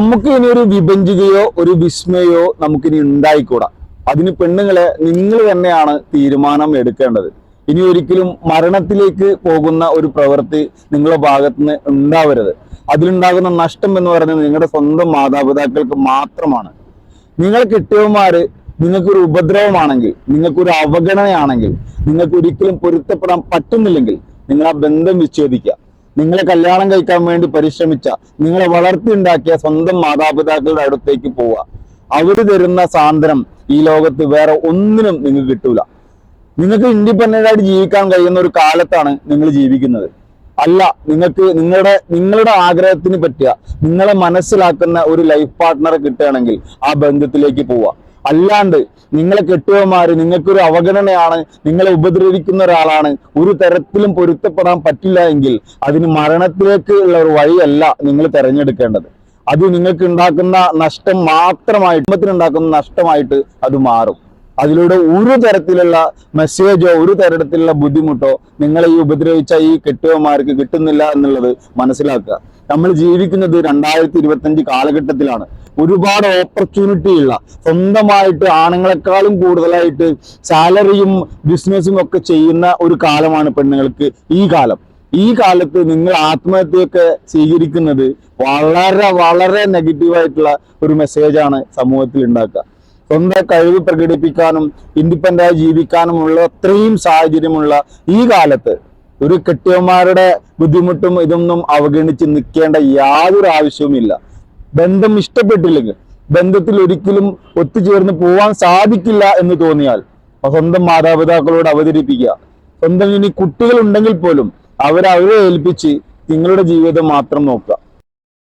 നമുക്ക് ഇനി ഒരു വിഭജികയോ ഒരു വിസ്മയോ നമുക്കിനി ഉണ്ടായിക്കൂടാ. അതിന് പെണ്ണുങ്ങളെ നിങ്ങൾ തന്നെയാണ് തീരുമാനം എടുക്കേണ്ടത്. ഇനി ഒരിക്കലും മരണത്തിലേക്ക് പോകുന്ന ഒരു പ്രവൃത്തി നിങ്ങളുടെ ഭാഗത്ത് നിന്ന് ഉണ്ടാവരുത്. അതിലുണ്ടാകുന്ന നഷ്ടം എന്ന് പറയുന്നത് നിങ്ങളുടെ സ്വന്തം മാതാപിതാക്കൾക്ക് മാത്രമാണ്. നിങ്ങൾ കിട്ടിയവന്മാര് നിങ്ങൾക്കൊരു ഉപദ്രവമാണെങ്കിൽ നിങ്ങൾക്കൊരു അവഗണനയാണെങ്കിൽ നിങ്ങൾക്ക് ഒരിക്കലും പൊരുത്തപ്പെടാൻ പറ്റുന്നില്ലെങ്കിൽ നിങ്ങൾ ആ ബന്ധം വിച്ഛേദിക്കുക. നിങ്ങളെ കല്യാണം കഴിക്കാൻ വേണ്ടി പരിശ്രമിച്ച നിങ്ങളെ വളർത്തിയുണ്ടാക്കിയ സ്വന്തം മാതാപിതാക്കളുടെ അടുത്തേക്ക് പോവുക. അവർ തരുന്ന സാന്ത്വനം ഈ ലോകത്ത് വേറെ ഒന്നിനും നിങ്ങൾക്ക് കിട്ടൂല. നിങ്ങൾക്ക് ഇൻഡിപെൻഡന്റ് ആയിട്ട് ജീവിക്കാൻ കഴിയുന്ന ഒരു കാലത്താണ് നിങ്ങൾ ജീവിക്കുന്നത്. അല്ല നിങ്ങൾക്ക് നിങ്ങളുടെ നിങ്ങളുടെ ആഗ്രഹത്തിന് പറ്റിയ നിങ്ങളെ മനസ്സിലാക്കുന്ന ഒരു ലൈഫ് പാർട്ട്ണറെ കിട്ടുകയാണെങ്കിൽ ആ ബന്ധത്തിലേക്ക് പോവുക. അല്ലാണ്ട് നിങ്ങളെ കെട്ടുവന്മാര് നിങ്ങൾക്കൊരു അവഗണനയാണ് നിങ്ങളെ ഉപദ്രവിക്കുന്ന ഒരാളാണ്. ഒരു തരത്തിലും പൊരുത്തപ്പെടാൻ പറ്റില്ല എങ്കിൽ അതിന് മരണത്തിലേക്ക് ഉള്ള ഒരു വഴിയല്ല നിങ്ങൾ തിരഞ്ഞെടുക്കേണ്ടത്. അത് നിങ്ങൾക്ക് ഉണ്ടാക്കുന്ന നഷ്ടം മാത്രമായിട്ട് കുടുംബത്തിന് ഉണ്ടാക്കുന്ന നഷ്ടമായിട്ട് അത് മാറും. അതിലൂടെ ഒരു തരത്തിലുള്ള മെസ്സേജോ ഒരു തരത്തിലുള്ള ബുദ്ധിമുട്ടോ നിങ്ങളെ ഈ ഉപദ്രവിച്ച ഈ കെട്ടുവന്മാർക്ക് കിട്ടുന്നില്ല എന്നുള്ളത് മനസ്സിലാക്കുക. നമ്മൾ ജീവിക്കുന്നത് രണ്ടായിരത്തി ഇരുപത്തഞ്ച് കാലഘട്ടത്തിലാണ്. ഒരുപാട് ഓപ്പർച്യൂണിറ്റി ഉള്ള സ്വന്തമായിട്ട് ആണുങ്ങളെക്കാളും കൂടുതലായിട്ട് സാലറിയും ബിസിനസ്സും ഒക്കെ ചെയ്യുന്ന ഒരു കാലമാണ് പെണ്ണുങ്ങൾക്ക് ഈ കാലം. ഈ കാലത്ത് നിങ്ങൾ ആത്മഹത്യയൊക്കെ സ്വീകരിക്കുന്നത് വളരെ വളരെ നെഗറ്റീവായിട്ടുള്ള ഒരു മെസ്സേജാണ് സമൂഹത്തിൽ ഉണ്ടാക്കുക. സ്വന്തം കഴിവ് പ്രകടിപ്പിക്കാനും ഇൻഡിപെൻഡായി ജീവിക്കാനുമുള്ള അത്രയും സാഹചര്യമുള്ള ഈ കാലത്ത് ഒരു കെട്ടിയന്മാരുടെ ബുദ്ധിമുട്ടും ഇതൊന്നും അവഗണിച്ച് നിൽക്കേണ്ട യാതൊരു ആവശ്യവുമില്ല. ബന്ധം ഇഷ്ടപ്പെട്ടില്ലെങ്കിൽ ബന്ധത്തിൽ ഒരിക്കലും ഒത്തുചേർന്ന് പോവാൻ സാധിക്കില്ല എന്ന് തോന്നിയാൽ സ്വന്തം മാതാപിതാക്കളോട് അവതരിപ്പിക്കുക. സ്വന്തം ഇനി കുട്ടികൾ ഉണ്ടെങ്കിൽ പോലും അവരെ ഏൽപ്പിച്ച് നിങ്ങളുടെ ജീവിതം മാത്രം നോക്കുക.